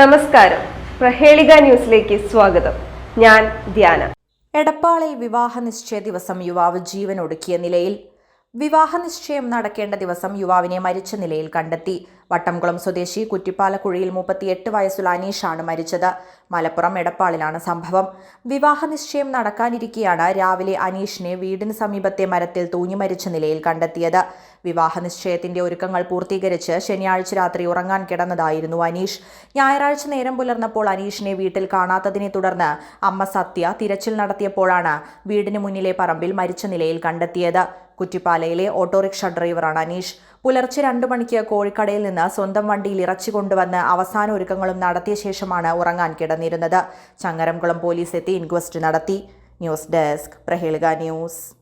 നമസ്കാരം. പ്രഹേളിക ന്യൂസിലേക്ക് സ്വാഗതം. ഞാൻ ധ്യാന. എടപ്പാളിൽ വിവാഹ നിശ്ചയ ദിവസം യുവാവ് ജീവൻ ഒടുക്കിയ നിലയിൽ വിവാഹ നിശ്ചയം നടക്കേണ്ട ദിവസം യുവാവിനെ മരിച്ച നിലയിൽ കണ്ടെത്തി. വട്ടംകുളം സ്വദേശി കുറ്റിപ്പാലക്കുഴിയിൽ മുപ്പത്തിയെട്ട് വയസ്സുള്ള അനീഷാണ് മരിച്ചത്. മലപ്പുറം എടപ്പാളിലാണ് സംഭവം. വിവാഹ നിശ്ചയം നടക്കാനിരിക്കെയാണ് രാവിലെ അനീഷിനെ വീടിന് സമീപത്തെ മരത്തിൽ തൂങ്ങി മരിച്ച നിലയിൽ കണ്ടെത്തിയത്. വിവാഹ നിശ്ചയത്തിന്റെ ഒരുക്കങ്ങൾ പൂർത്തീകരിച്ച് ശനിയാഴ്ച രാത്രി ഉറങ്ങാൻ കിടന്നതായിരുന്നു അനീഷ്. ഞായറാഴ്ച നേരം പുലർന്നപ്പോൾ അനീഷിനെ വീട്ടിൽ കാണാത്തതിനെ തുടർന്ന് അമ്മ സത്യ തിരച്ചിൽ നടത്തിയപ്പോഴാണ് വീടിന് മുന്നിലെ പറമ്പിൽ മരിച്ച നിലയിൽ കണ്ടെത്തിയത്. കുറ്റിപ്പാലയിലെ ഓട്ടോറിക്ഷ ഡ്രൈവറാണ് അനീഷ്. പുലർച്ചെ രണ്ടു മണിക്ക് കോഴിക്കടയിൽ നിന്ന് സ്വന്തം വണ്ടിയിൽ ഇറച്ചി കൊണ്ടുവന്ന് അവസാന ഒരുക്കങ്ങളും നടത്തിയ ശേഷമാണ് ഉറങ്ങാൻ കിടന്നിരുന്നത്. ചങ്ങരംകുളം പോലീസ് എത്തി ഇൻക്വസ്റ്റ് നടത്തി. News desk Prahelika news.